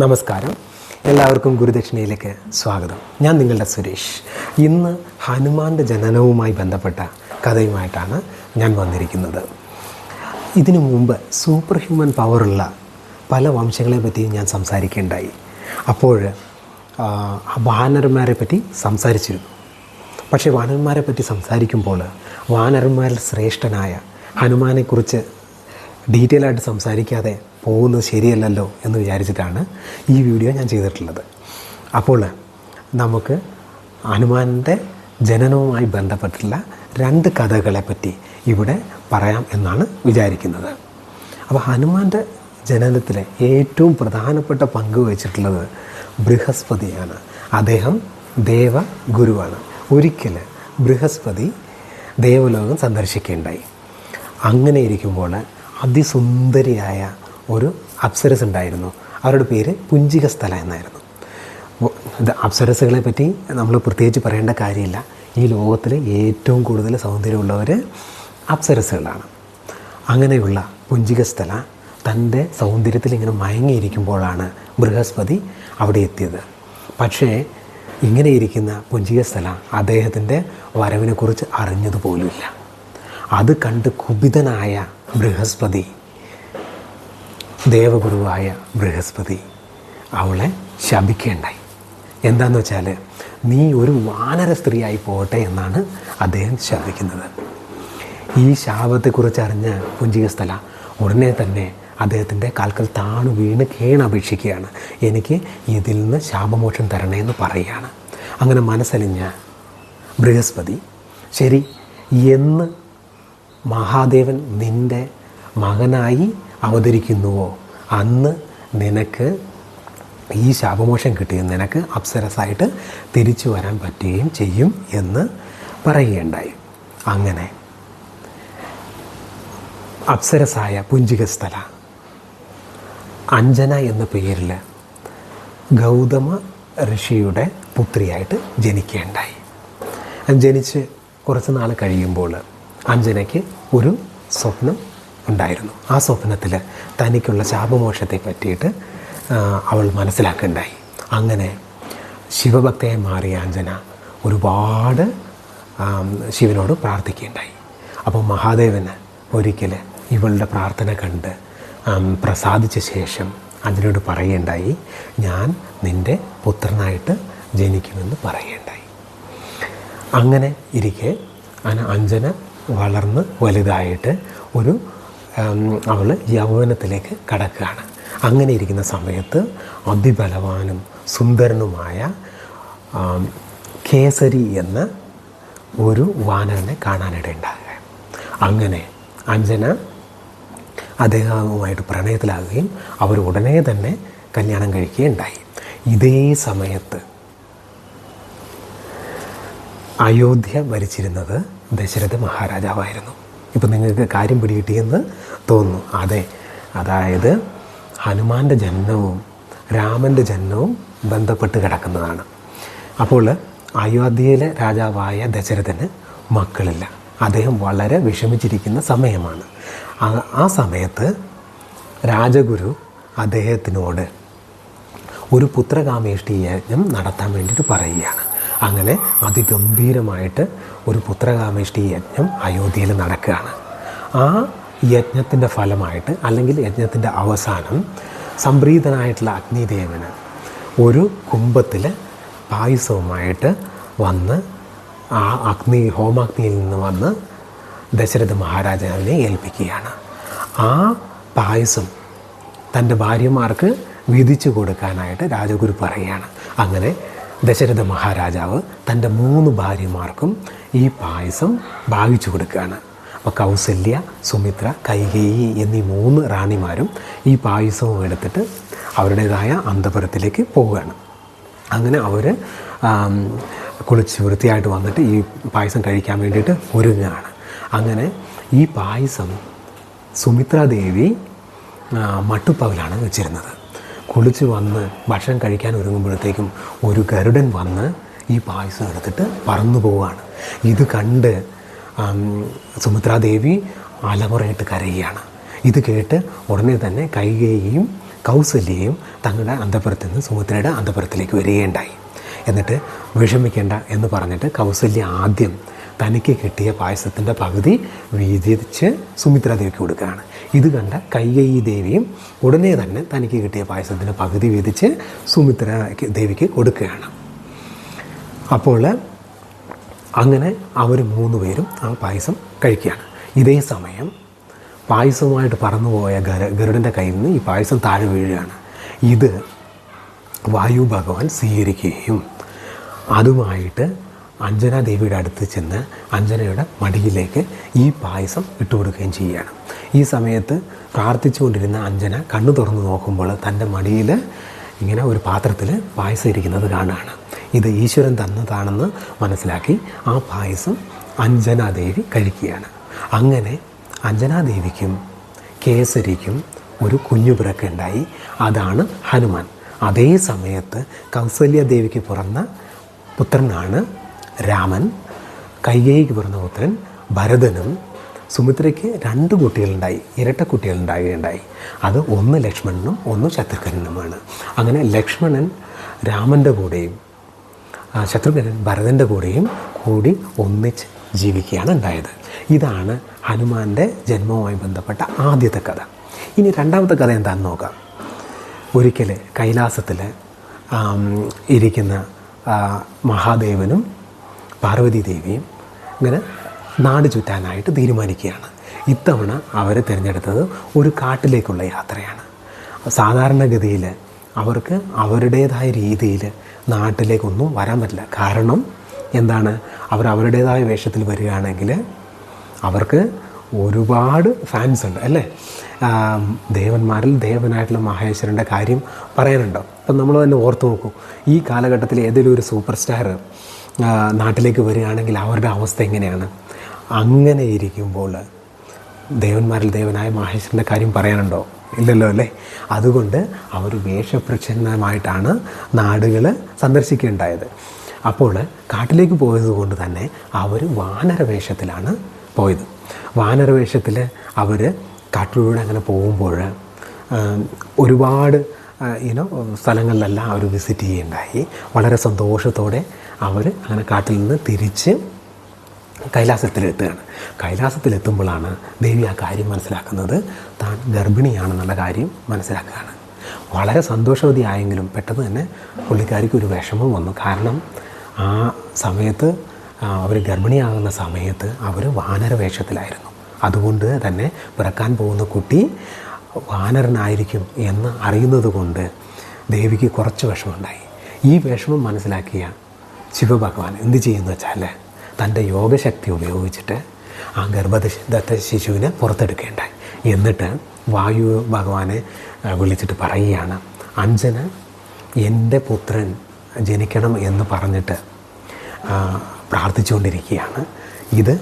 നമസ്കാരം. എല്ലാവർക്കും ഗുരുദക്ഷിണയിലേക്ക് സ്വാഗതം. ഞാൻ നിങ്ങളുടെ സുരേഷ്. ഇന്ന് ഹനുമാന്റെ ജനനവുമായി ബന്ധപ്പെട്ട കഥയുമായിട്ടാണ് ഞാൻ വന്നിരിക്കുന്നത്. ഇതിനു മുമ്പ് സൂപ്പർ ഹ്യൂമൻ പവറുള്ള പല വംശങ്ങളെ പറ്റിയും ഞാൻ സംസാരിക്കേണ്ടായി. അപ്പോൾ വാനരന്മാരെ പറ്റി സംസാരിച്ചിരുന്നു. പക്ഷേ വാനരന്മാരെ പറ്റി സംസാരിക്കുമ്പോൾ വാനരന്മാരിൽ ശ്രേഷ്ഠനായ ഹനുമാനെക്കുറിച്ച് ഡീറ്റെയിൽ ആയിട്ട് സംസാരിക്കാതെ പോകുന്നത് ശരിയല്ലല്ലോ എന്ന് വിചാരിച്ചിട്ടാണ് ഈ വീഡിയോ ഞാൻ ചെയ്തിട്ടുള്ളത്. അപ്പോൾ നമുക്ക് ഹനുമാന്റെ ജനനവുമായി ബന്ധപ്പെട്ടുള്ള രണ്ട് കഥകളെ പറ്റി ഇവിടെ പറയാം എന്നാണ് വിചാരിക്കുന്നത്. അപ്പോൾ ഹനുമാന്റെ ജനനത്തിലെ ഏറ്റവും പ്രധാനപ്പെട്ട പങ്ക് വഹിച്ചിട്ടുള്ളത് ബൃഹസ്പതിയാണ്. അദ്ദേഹം ദേവ ഗുരുവാണ് ഒരിക്കൽ ബൃഹസ്പതി ദേവലോകം സന്ദർശിക്കുകയുണ്ടായി. അങ്ങനെ ഇരിക്കുമ്പോൾ അതിസുന്ദരിയായ ഒരു അപ്സരസ് ഉണ്ടായിരുന്നു. അവരുടെ പേര് പുഞ്ചിക സ്ഥല എന്നായിരുന്നു അപ്സരസുകളെ പറ്റി നമ്മൾ പ്രത്യേകിച്ച് പറയേണ്ട കാര്യമില്ല. ഈ ലോകത്തിലെ ഏറ്റവും കൂടുതൽ സൗന്ദര്യമുള്ളവർ അപ്സരസുകളാണ് അങ്ങനെയുള്ള പുഞ്ചിക സ്ഥല തന്റെ സൗന്ദര്യത്തിൽ ഇങ്ങനെ മയങ്ങിയിരിക്കുമ്പോഴാണ് ബൃഹസ്പതി അവിടെ എത്തിയത്. പക്ഷേ ഇങ്ങനെ ഇരിക്കുന്ന പുഞ്ചിക സ്ഥല അദ്ദേഹത്തിന്റെ വരവിനെക്കുറിച്ച് അറിഞ്ഞതുപോലുമില്ല. അത് കണ്ട് കുപിതനായ ബൃഹസ്പതി. ദേവഗുരുവായ ബൃഹസ്പതി അവളെ ശപിക്കേണ്ടായി. എന്താന്ന് വെച്ചാൽ നീ ഒരു വാനര സ്ത്രീയായി പോകട്ടെ എന്നാണ് അദ്ദേഹം ശപിക്കുന്നത്. ഈ ശാപത്തെക്കുറിച്ച് അറിഞ്ഞ പുഞ്ചികസ്ഥല ഉടനെ തന്നെ അദ്ദേഹത്തിന്റെ കാൽക്കൽ താണു വീണ് കേണപേക്ഷിക്കുകയാണ് എനിക്ക് ഇതിൽ നിന്ന് ശാപമോക്ഷം തരണേ എന്ന് പറയുകയാണ് അങ്ങനെ മനസ്സലിഞ്ഞ ബൃഹസ്പതി ശരി എന്ന് മഹാദേവൻ നിന്റെ മകനായി അവതരിക്കുന്നുവോ? അന്ന് നിനക്ക് ഈ ശാപമോക്ഷം കിട്ടുകയും നിനക്ക് അപ്സരസായിട്ട് തിരിച്ചു വരാൻ പറ്റുകയും ചെയ്യും എന്ന് പറയുകയുണ്ടായി. അങ്ങനെ അപ്സരസായ പുഞ്ചികസ്ഥല അഞ്ജന എന്ന പേരിൽ ഗൗതമ ഋഷിയുടെ പുത്രിയായിട്ട് ജനിക്കുകയുണ്ടായി. ജനിച്ച് കുറച്ച് നാൾ കഴിയുമ്പോൾ അഞ്ജനയ്ക്ക് ഒരു സ്വപ്നം ഉണ്ടായിരുന്നു. ആ സ്വപ്നത്തിൽ തനിക്കുള്ള ശാപമോക്ഷത്തെ പറ്റിയിട്ട് അവൾ മനസ്സിലാക്കുകയുണ്ടായി. അങ്ങനെ ശിവഭക്തയെ മാറിയ അഞ്ജന ഒരുപാട് ശിവനോട് പ്രാർത്ഥിക്കുകയുണ്ടായി. അപ്പോൾ മഹാദേവന് ഒരിക്കൽ ഇവളുടെ പ്രാർത്ഥന കണ്ട് പ്രസാദിച്ച ശേഷം അഞ്ജനയോട് പറയുകയുണ്ടായി ഞാൻ നിന്റെ പുത്രനായിട്ട് ജനിക്കുമെന്ന് പറയുകയുണ്ടായി. അങ്ങനെ ഇരിക്കെ അഞ്ജന വളർന്ന് വലുതായിട്ട് ഒരു അവൾ യൗവനത്തിലേക്ക് കടക്കുകയാണ്. അങ്ങനെ ഇരിക്കുന്ന സമയത്ത് അതിബലവാനും സുന്ദരനുമായ കേസരി എന്ന ഒരു വാനരനെ കാണാനിടയുണ്ടാകുക അങ്ങനെ അഞ്ജന അദ്ദേഹവുമായിട്ട് പ്രണയത്തിലാകുകയും അവർ ഉടനെ തന്നെ കല്യാണം കഴിക്കുകയുണ്ടായി. ഇതേ സമയത്ത് അയോധ്യ ഭരിച്ചിരുന്നത് ദശരഥ മഹാരാജാവായിരുന്നു. ഇപ്പം നിങ്ങൾക്ക് കാര്യം പിടികിട്ടിയെന്ന് തോന്നുന്നു. അതെ അതായത് ഹനുമാന്റെ ജന്മവും രാമന്റെ ജന്മവും ബന്ധപ്പെട്ട് കിടക്കുന്നതാണ്. അപ്പോൾ അയോധ്യയിലെ രാജാവായ ദശരഥന് മക്കളില്ല. അദ്ദേഹം വളരെ വിഷമിച്ചിരിക്കുന്ന സമയമാണ്. ആ- ആ സമയത്ത് രാജഗുരു അദ്ദേഹത്തിനോട് ഒരു പുത്രകാമേഷ്ടി യജ്ഞം നടത്താൻ വേണ്ടിയിട്ട് പറയുകയാണ്. അങ്ങനെ അതിഗംഭീരമായിട്ട് ഒരു പുത്രകാമേഷ്ടി യജ്ഞം അയോധ്യയിൽ നടക്കുകയാണ്. ആ യജ്ഞത്തിന്റെ ഫലമായിട്ട് അല്ലെങ്കിൽ യജ്ഞത്തിന്റെ അവസാനം സംപ്രീതനായിട്ടുള്ള അഗ്നിദേവന് ഒരു കുംഭത്തിൽ പായസവുമായിട്ട് വന്ന് ആ അഗ്നി ഹോമാഗ്നിയിൽ നിന്ന് വന്ന് ദശരഥ മഹാരാജാവിനെ ഏൽപ്പിക്കുകയാണ്. ആ പായസം തന്റെ ഭാര്യമാർക്ക് വിധിച്ചു കൊടുക്കാനായിട്ട് രാജഗുരു പറയുകയാണ്. അങ്ങനെ ദശരഥ മഹാരാജാവ് തന്റെ മൂന്ന് ഭാര്യമാർക്കും ഈ പായസം ഭാഗിച്ചു കൊടുക്കുകയാണ്. അപ്പോൾ കൗസല്യ സുമിത്ര കൈകേയി എന്നീ മൂന്ന് റാണിമാരും ഈ പായസവും എടുത്തിട്ട് അവരുടേതായ അന്തപുരത്തിലേക്ക് പോവുകയാണ്. അങ്ങനെ അവർ കുളിച്ച് വൃത്തിയായിട്ട് വന്നിട്ട് ഈ പായസം കഴിക്കാൻ വേണ്ടിയിട്ട് ഒരുങ്ങുകയാണ്. അങ്ങനെ ഈ പായസം സുമിത്രാദേവി മട്ടുപ്പകലാണ് വെച്ചിരുന്നത്. കുളിച്ച് വന്ന് ഭക്ഷണം കഴിക്കാൻ ഒരുങ്ങുമ്പോഴത്തേക്കും ഒരു ഗരുഡൻ വന്ന് ഈ പായസം എടുത്തിട്ട് പറന്നു പോവുകയാണ്. ഇത് കണ്ട് സുമിത്രാദേവി അലമുറയിട്ട് കരയുകയാണ്. ഇത് കേട്ട് ഉടനെ തന്നെ കൈകേയും കൗസല്യയും തങ്ങളുടെ അന്തപുരത്തിൽ നിന്ന് സുമിത്രയുടെ അന്തപുരത്തിലേക്ക് വരികയുണ്ടായി. എന്നിട്ട് വിഷമിക്കേണ്ട എന്ന് പറഞ്ഞിട്ട് കൗസല്യ ആദ്യം തനിക്ക് കിട്ടിയ പായസത്തിന്റെ പകുതി വീതിച്ച് സുമിത്രാദേവിക്ക് കൊടുക്കുകയാണ്. ഇത് കണ്ട കൈകൈ ദേവിയും ഉടനെ തന്നെ തനിക്ക് കിട്ടിയ പായസത്തിന്റെ പകുതി വീതിച്ച് സുമിത്ര ദേവിക്ക് കൊടുക്കുകയാണ്. അപ്പോൾ അങ്ങനെ അവർ മൂന്ന് പേരും ആ പായസം കഴിക്കുകയാണ്. ഇതേ സമയം പായസവുമായിട്ട് പറന്നുപോയ ഗര ഗരുഡന്റെ കയ്യിൽ നിന്ന് ഈ പായസം താഴെ വീഴുകയാണ്. ഇത് വായു ഭഗവാൻ സ്വീകരിക്കുകയും അതുമായിട്ട് അഞ്ജന ദേവിയുടെ അടുത്ത് ചെന്ന് അഞ്ജനയുടെ മടിയിലേക്ക് ഈ പായസം ഇട്ടുകൊടുക്കുകയും ചെയ്യുകയാണ്. ഈ സമയത്ത് പ്രാർത്ഥിച്ചുകൊണ്ടിരുന്ന അഞ്ജന കണ്ണു തുറന്ന് നോക്കുമ്പോൾ തന്റെ മടിയിൽ ഇങ്ങനെ ഒരു പാത്രത്തിൽ പായസം ഇരിക്കുന്നത് കാണുകയാണ് ഇത് ഈശ്വരൻ തന്നതാണെന്ന് മനസ്സിലാക്കി ആ പായസം അഞ്ജനാദേവി കഴിക്കുകയാണ്. അങ്ങനെ അഞ്ജനാദേവിക്കും കേസരിക്കും ഒരു കുഞ്ഞു പിറക്കുണ്ടായി അതാണ് ഹനുമാൻ. അതേ സമയത്ത് കൗസല്യദേവിക്ക് പിറന്ന പുത്രനാണ് രാമൻ കൈകേയിക്ക് പിറന്ന പുത്രൻ ഭരതനും സുമിത്രയ്ക്ക് രണ്ട് കുട്ടികളുണ്ടായി ഇരട്ട കുട്ടികളുണ്ടാകുകയുണ്ടായി അത് ഒന്ന് ലക്ഷ്മണനും ഒന്ന് ശത്രുഘ്നനുമാണ്. അങ്ങനെ ലക്ഷ്മണൻ രാമന്റെ കൂടെയും ശത്രുഘ്നൻ ഭരതന്റെ കൂടെയും കൂടി ഒന്നിച്ച് ജീവിക്കുകയാണ് ഉണ്ടായത്. ഇതാണ് ഹനുമാന്റെ ജന്മവുമായി ബന്ധപ്പെട്ട ആദ്യത്തെ കഥ. ഇനി രണ്ടാമത്തെ കഥ എന്താണെന്ന് നോക്കാം. ഒരിക്കൽ കൈലാസത്തിൽ ഇരിക്കുന്ന മഹാദേവനും പാർവതി ദേവിയും ഇങ്ങനെ നാട് ചുറ്റാനായിട്ട് തീരുമാനിക്കുകയാണ്. ഇത്തവണ അവർ തിരഞ്ഞെടുത്തത് ഒരു കാട്ടിലേക്കുള്ള യാത്രയാണ്. സാധാരണഗതിയിൽ അവർക്ക് അവരുടേതായ രീതിയിൽ നാട്ടിലേക്കൊന്നും വരാൻ പറ്റില്ല. കാരണം എന്താണ്? അവർ അവരുടേതായ വേഷത്തിൽ വരികയാണെങ്കിൽ അവർക്ക് ഒരുപാട് ഫാൻസ് ഉണ്ട് അല്ലേ? ദേവന്മാരിൽ ദേവനായിട്ടുള്ള മഹേശ്വരന്റെ കാര്യം പറയാനുണ്ടോ? അപ്പം നമ്മൾ തന്നെ ഓർത്ത് നോക്കൂ. ഈ കാലഘട്ടത്തിൽ ഏതെങ്കിലും ഒരു സൂപ്പർ സ്റ്റാർ നാട്ടിലേക്ക് വരികയാണെങ്കിൽ അവരുടെ അവസ്ഥ എങ്ങനെയാണ്? അങ്ങനെ ഇരിക്കുമ്പോൾ ദേവന്മാരിൽ ദേവനായ മഹേശ്വരന്റെ കാര്യം പറയാനുണ്ടോ? ഇല്ലല്ലോ അല്ലേ? അതുകൊണ്ട് അവർ വേഷപ്രച്ഛന്നമായിട്ടാണ് നാടുകൾ സന്ദർശിക്കേണ്ടായത്. അപ്പോൾ കാട്ടിലേക്ക് പോയത് കൊണ്ട് തന്നെ അവർ വാനരവേഷത്തിലാണ് പോയത്. വാനരവേഷത്തിൽ അവർ കാട്ടിലൂടെ അങ്ങനെ പോകുമ്പോൾ ഒരുപാട് യുനോ സ്ഥലങ്ങളിലെല്ലാം അവർ വിസിറ്റ് ചെയ്യുകയുണ്ടായി. വളരെ സന്തോഷത്തോടെ അവർ അങ്ങനെ കാട്ടിൽ നിന്ന് തിരിച്ച് കൈലാസത്തിലെത്തുകയാണ്. കൈലാസത്തിലെത്തുമ്പോഴാണ് ദേവി ആ കാര്യം മനസ്സിലാക്കുന്നത്. താൻ ഗർഭിണിയാണെന്നുള്ള കാര്യം മനസ്സിലാക്കുകയാണ്. വളരെ സന്തോഷവതിയായെങ്കിലും പെട്ടെന്ന് തന്നെ പുള്ളിക്കാരിക്ക് ഒരു വിഷമം വന്നു. കാരണം ആ സമയത്ത് അവർ ഗർഭിണിയാകുന്ന സമയത്ത് അവർ വാനര വേഷത്തിലായിരുന്നു അതുകൊണ്ട് തന്നെ പിറക്കാൻ പോകുന്ന കുട്ടി വാനരനായിരിക്കും എന്ന് അറിയുന്നത് കൊണ്ട് ദേവിക്ക് കുറച്ച് വിഷമമുണ്ടായി. ഈ വിഷമം മനസ്സിലാക്കിയ ശിവഭഗവാൻ എന്ത് ചെയ്യുന്നു വെച്ചാൽ തന്റെ യോഗശക്തി ഉപയോഗിച്ചിട്ട് ആ ഗർഭദത്ത ശിശുവിനെ പുറത്തെടുക്കേണ്ടായി. എന്നിട്ട് വായു ഭഗവാനെ വിളിച്ചിട്ട് പറയുകയാണ് അഞ്ജന എന്റെ പുത്രൻ ജനിക്കണം എന്ന് പറഞ്ഞിട്ട് പ്രാർത്ഥിച്ചുകൊണ്ടിരിക്കുകയാണ്. ഇത്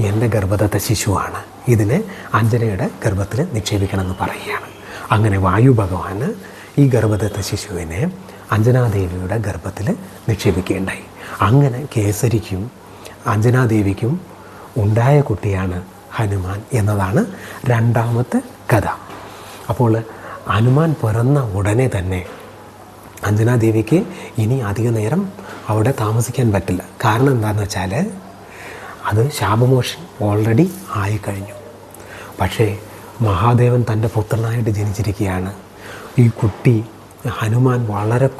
എന്റെ ഗർഭദത്ത ശിശുവാണ്. ഇതിനെ അഞ്ജനയുടെ ഗർഭത്തിൽ നിക്ഷേപിക്കണമെന്ന് പറയുകയാണ്. അങ്ങനെ വായു ഭഗവാന് ഈ ഗർഭദത്ത ശിശുവിനെ അഞ്ജനാദേവിയുടെ ഗർഭത്തിൽ നിക്ഷേപിക്കുകയുണ്ടായി. അങ്ങനെ കേസരിക്കും അഞ്ജനാദേവിക്കും ഉണ്ടായ കുട്ടിയാണ് ഹനുമാൻ എന്നതാണ് രണ്ടാമത്തെ കഥ. അപ്പോൾ ഹനുമാൻ പിറന്ന ഉടനെ തന്നെ അഞ്ജനാദേവിക്ക് ഇനി അധിക നേരം അവിടെ താമസിക്കാൻ പറ്റില്ല. കാരണം എന്താണെന്ന് വെച്ചാൽ അത് ശാപമോഷൻ ഓൾറെഡി ആയിക്കഴിഞ്ഞു. പക്ഷേ മഹാദേവൻ തന്റെ പുത്രനായിട്ട് ജനിച്ചിരിക്കുകയാണ്. ഈ കുട്ടി ഹനുമാൻ വളരെ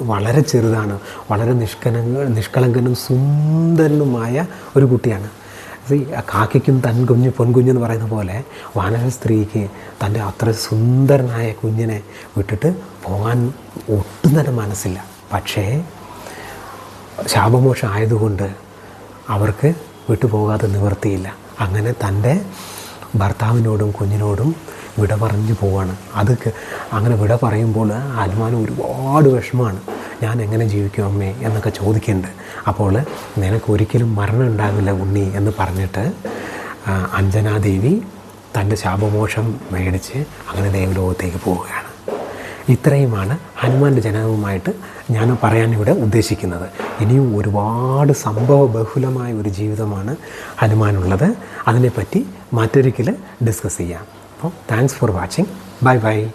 വളരെ ചെറുതാണ്. വളരെ നിഷ്കല നിഷ്കളങ്കനും സുന്ദരനുമായ ഒരു കുട്ടിയാണ്. കാക്കും തൻ കുഞ്ഞ് പൊൻകുഞ്ഞ് എന്ന് പറയുന്ന പോലെ വാനര സ്ത്രീക്ക് തന്റെ അത്ര സുന്ദരനായ കുഞ്ഞിനെ വിട്ടിട്ട് പോകാൻ ഒട്ടും തന്നെ മനസ്സില്ല. പക്ഷേ ശാപമോഷം ആയതുകൊണ്ട് അവർക്ക് വിട്ടുപോകാതെ നിവർത്തിയില്ല. അങ്ങനെ തന്റെ ഭർത്താവിനോടും കുഞ്ഞിനോടും വിട പറഞ്ഞു പോവാണ്. അത് അങ്ങനെ വിട പറയുമ്പോൾ ആത്മാവിന് ഒരുപാട് വിഷമമാണ്. ഞാൻ എങ്ങനെ ജീവിക്കും അമ്മേ എന്നൊക്കെ ചോദിക്കുന്നുണ്ട്. അപ്പോൾ നിനക്ക് ഒരിക്കലും മരണം ഉണ്ടാകില്ല ഉണ്ണി എന്ന് പറഞ്ഞിട്ട് അഞ്ജനാദേവി തന്റെ ശാപമോഷം മേടിച്ച് അങ്ങനെ ദേവലോകത്തേക്ക് പോവുകയാണ്. ഇത്രയുമാണ് ഹനുമാന്റെ ജനനവുമായിട്ട് ഞാൻ പറയാൻ ഇവിടെ ഉദ്ദേശിക്കുന്നത്. ഇനിയും ഒരുപാട് സംഭവ ബഹുലമായ ഒരു ജീവിതമാണ് ഹനുമാനുള്ളത്. അതിനെപ്പറ്റി മറ്റൊരിക്കൽ ഡിസ്കസ് ചെയ്യാം. അപ്പോൾ thanks for watching bye bye